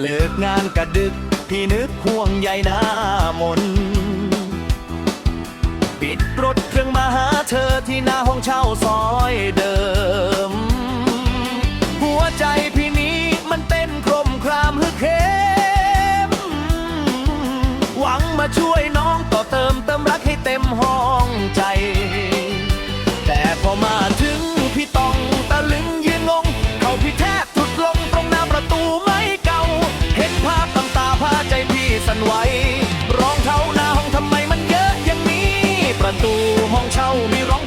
เลิกงานกระดึก พี่นึกห่วงใยหน้ามน ปิดรถเครื่องมาหาเธอที่หน้าห้องเช่าซอยเดิม หัวใจพี่นี้มันเต้นโครมครามฮึกเข้มหวังมาช่วยน้องต่อเติมเติมรักให้เต็มห้องใจ แต่พอมาถึงพี่ต้องตะลึง ไหวรองเท้าหน้าห้องทำไมมันเยอะอย่างนี้ ประตูห้องเช่ามีรอง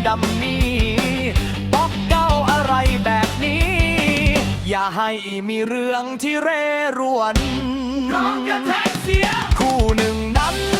ให้เป็นดัมมี่บอกเก้าอะไรแบบนี้ อย่าให้มีเรื่องที่เร่รวนร้องกระแทกเสียคู่หนึ่งนั้นเป็น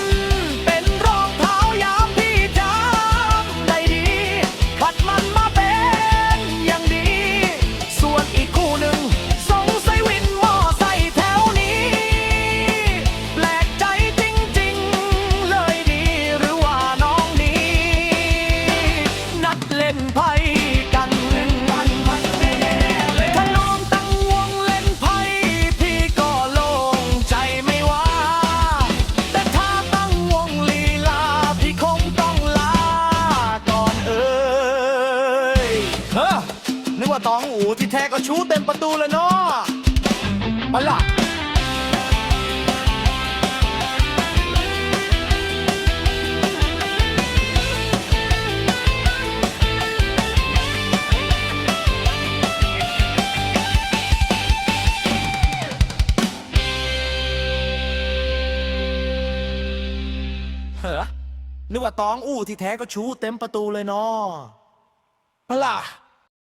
นึกว่าต้องอูที่แท้ก็ชู้เต็มประตูเลยเนาะไปล่ะเหรอนึกว่าตองอู้ที่แท้ก็ชู้เต็มประตูเลยเนาะพล่ะ